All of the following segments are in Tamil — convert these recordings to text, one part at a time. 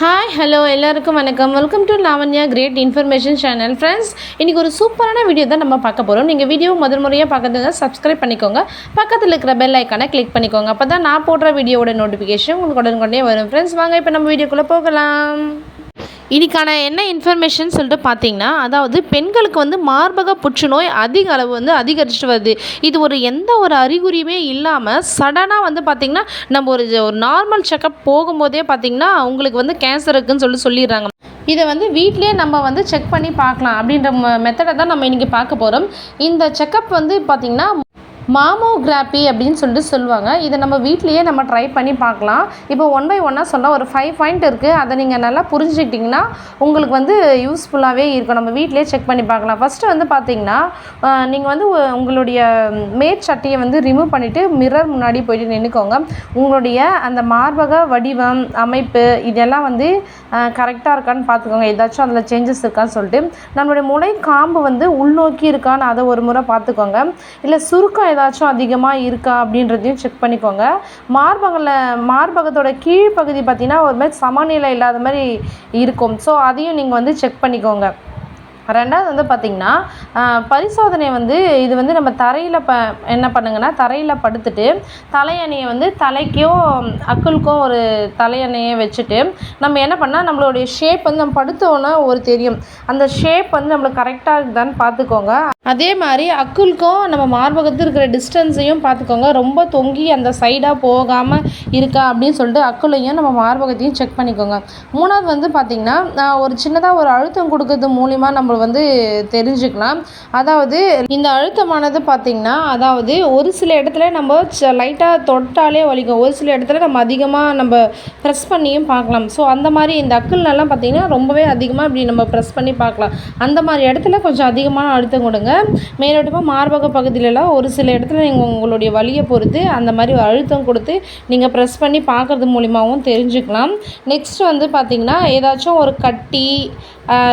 ஹாய் ஹலோ எல்லாருக்கும் வணக்கம். Welcome to Lavanya great information channel friends இன்றைக்கி ஒரு சூப்பரான வீடியோ தான் நம்ம பார்க்க போகிறோம் நீங்கள் வீடியோ முதல் முறையாக பார்க்கறதுங்க சப்ஸ்கிரைப் பண்ணிக்கோங்க. பக்கத்தில் இருக்கிற பெல் ஐக்கானை கிளிக் பண்ணிக்கோங்க. அப்போ தான் நான் போடுற வீடியோவோட நோட்டிஃபிகேஷன் உங்களுக்கு உடனுக்குடனே வரும். ஃப்ரெண்ட்ஸ் வாங்க இப்போ நம்ம வீடியோக்குள்ளே போகலாம். இன்றைக்கான என்ன இன்ஃபர்மேஷன் சொல்லிட்டு பார்த்தீங்கன்னா அதாவது பெண்களுக்கு வந்து மார்பக புற்றுநோய் அதிக அளவு வந்து அதிகரிச்சுட்டு வருது. இது ஒரு எந்த ஒரு அறிகுறியுமே இல்லாமல் சடனாக வந்து பார்த்திங்கன்னா நம்ம ஒரு ஒரு நார்மல் செக்கப் போகும்போதே பார்த்திங்கன்னா அவங்களுக்கு வந்து கேன்சர் இருக்குன்னு சொல்லி சொல்லிடுறாங்க. இதை வந்து வீட்டிலே நம்ம வந்து செக் பண்ணி பார்க்கலாம் அப்படின்ற மெத்தடை தான் நம்ம இன்றைக்கி பார்க்க போகிறோம் இந்த செக்கப் வந்து பார்த்திங்கன்னா மாமோகிராஃபி அப்படின்னு சொல்லிட்டு சொல்லுவாங்க. இதை நம்ம வீட்லேயே நம்ம ட்ரை பண்ணி பார்க்கலாம். இப்போ ஒன் பை ஒன்னாக சொன்னால் ஒரு ஃபைவ் பாயிண்ட் இருக்குது அதை நீங்கள் நல்லா புரிஞ்சுக்கிட்டிங்கன்னா உங்களுக்கு வந்து யூஸ்ஃபுல்லாகவே இருக்கும். நம்ம வீட்லேயே செக் பண்ணி பார்க்கலாம். ஃபஸ்ட்டு வந்து பார்த்தீங்கன்னா நீங்கள் வந்து உங்களுடைய மேற்சட்டையை வந்து ரிமூவ் பண்ணிவிட்டு மிரர் முன்னாடி போயிட்டு நின்றுக்கோங்க உங்களுடைய அந்த மார்பக வடிவம் அமைப்பு இதெல்லாம் வந்து கரெக்டாக இருக்கான்னு பார்த்துக்கோங்க. ஏதாச்சும் அதில் சேஞ்சஸ் இருக்கான்னு சொல்லிட்டு. நம்மளுடைய முளை காம்பு வந்து உள்நோக்கி இருக்கான்னு அதை ஒரு முறை பார்த்துக்கோங்க. இல்லை சுருக்கம் ஏதாச்சும் அதிகமாக இருக்கா அப்படின்றதையும் செக் பண்ணிக்கோங்க. மார்பகத்தில் மார்பகத்தோட கீழ்ப்பகுதி பார்த்தீங்கன்னா ஒரு மாதிரி சமநிலை இல்லாத மாதிரி இருக்கும். ஸோ அதையும் நீங்கள் வந்து செக் பண்ணிக்கோங்க. ரெண்டாவது வந்து பார்த்திங்கன்னா பரிசோதனை வந்து இது வந்து நம்ம தரையில் ப என்ன பண்ணுங்கன்னா தரையில் படுத்துட்டு தலையணையை வந்து தலைக்கும் அக்குளுக்கும் ஒரு தலையணையை வச்சுட்டு நம்ம என்ன பண்ணால் நம்மளுடைய ஷேப் வந்து நம்ம படுத்தோன்னா ஒரு தெரியும். அந்த ஷேப் வந்து நம்மளுக்கு கரெக்டாக இருக்குதான்னு பார்த்துக்கோங்க அதே மாதிரி அக்குளுக்கும் நம்ம மார்பகத்தில் இருக்கிற டிஸ்டன்ஸையும் பார்த்துக்கோங்க ரொம்ப தொங்கி அந்த சைடாக போகாமல் இருக்கா அப்படின்னு சொல்லிட்டு அக்குளையும் நம்ம மார்பகத்தையும் செக் பண்ணிக்கோங்க. மூணாவது வந்து பார்த்திங்கன்னா ஒரு சின்னதாக ஒரு அழுத்தம் கொடுக்கறது மூலிமா நம்ம வந்து தெரிஞ்சுக்கலாம். அதாவது இந்த அழுத்தமானது பார்த்திங்கன்னா அதாவது ஒரு சில இடத்துல நம்ம லைட்டாக தொட்டாலே வலிக்கும். ஒரு சில இடத்துல நம்ம அதிகமாக நம்ம ப்ரெஸ் பண்ணியும் பார்க்கலாம். ஸோ அந்த மாதிரி இந்த அக்குள்லாம் பார்த்திங்கன்னா ரொம்பவே அதிகமாக இப்படி நம்ம ப்ரெஸ் பண்ணி பார்க்கலாம். அந்த மாதிரி இடத்துல கொஞ்சம் அதிகமான அழுத்தம் கொடுங்க. மேலோட்டமாக மார்பக பகுதியிலலாம் ஒரு சில இடத்துல நீங்கள் உங்களுடைய வலியை பொறுத்து அந்த மாதிரி அழுத்தம் கொடுத்து நீங்கள் ப்ரெஸ் பண்ணி பார்க்கறது மூலிமாவும் தெரிஞ்சுக்கலாம். நெக்ஸ்ட் வந்து பார்த்திங்கன்னா ஏதாச்சும் ஒரு கட்டி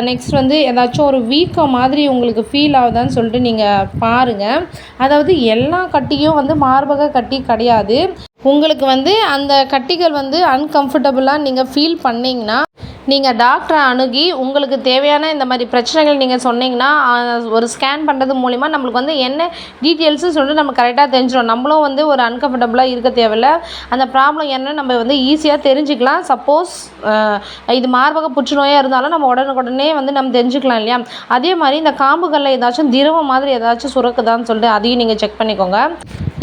நெக்ஸ்ட் வந்து ஏதாச்சும் ஒரு வீக்கம் மாதிரி உங்களுக்கு ஃபீல் ஆகுதான்னு சொல்லிட்டு நீங்கள் பாருங்கள் அதாவது எல்லா கட்டியும் வந்து மார்பக கட்டி கிடையாது. உங்களுக்கு வந்து அந்த கட்டிகள் வந்து அன்கம்ஃபர்டபுளாக நீங்கள் ஃபீல் பண்ணிங்கன்னா நீங்கள் டாக்டரை அணுகி உங்களுக்கு தேவையான இந்த மாதிரி பிரச்சனைகள் நீங்கள் சொன்னீங்கன்னா ஒரு ஸ்கேன் பண்ணுறது மூலிமா நம்மளுக்கு வந்து என்ன டீட்டெயில்ஸும் சொல்லிட்டு நம்ம கரெக்டாக தெரிஞ்சிடும் நம்மளும் வந்து ஒரு அன்கம்ஃபர்டபுளாக இருக்க தேவையில்ல. அந்த ப்ராப்ளம் என்னன்னு நம்ம வந்து ஈஸியாக தெரிஞ்சுக்கலாம். சப்போஸ் இது மார்பக புற்றுநோயாக இருந்தாலும் நம்ம உடனுக்குடனே வந்து நம்ம தெரிஞ்சுக்கலாம் இல்லையா? அதே மாதிரி இந்த காம்புகளில் ஏதாச்சும் திரவம் மாதிரி ஏதாச்சும் சுரக்குதான்னு சொல்லிட்டு அதையும் நீங்கள் செக் பண்ணிக்கோங்க.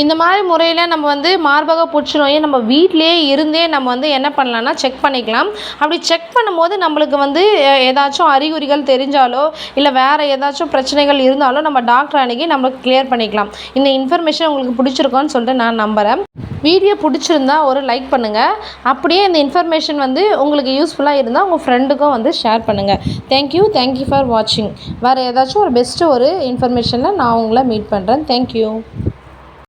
இந்த மாதிரி முறையில் நம்ம வந்து மார்பக புற்றுநோயை நம்ம வீட்டிலேயே இருந்தே நம்ம வந்து என்ன பண்ணலாம்னா செக் பண்ணிக்கலாம். அப்படி செக் பண்ணும்போது நம்மளுக்கு வந்து ஏதாச்சும் அறிகுறிகள் தெரிஞ்சாலோ இல்லை வேறு ஏதாச்சும் பிரச்சனைகள் இருந்தாலோ நம்ம டாக்டர் அணுகி நம்மளுக்கு கிளியர் பண்ணிக்கலாம். இந்த இன்ஃபர்மேஷன் உங்களுக்கு பிடிச்சிருக்கோன்னு சொல்லிட்டு நான் நம்புகிறேன் வீடியோ பிடிச்சிருந்தா ஒரு லைக் பண்ணுங்கள் அப்படியே இந்த இன்ஃபர்மேஷன் வந்து உங்களுக்கு யூஸ்ஃபுல்லாக இருந்தால் உங்கள் ஃப்ரெண்டுக்கும் வந்து ஷேர் பண்ணுங்கள் தேங்க்யூ தேங்க்யூ ஃபார் வாட்சிங் வேறு ஏதாச்சும் ஒரு பெஸ்ட்டு ஒரு இன்ஃபர்மேஷனில் நான் உங்களை மீட் பண்ணுறேன் தேங்க்யூ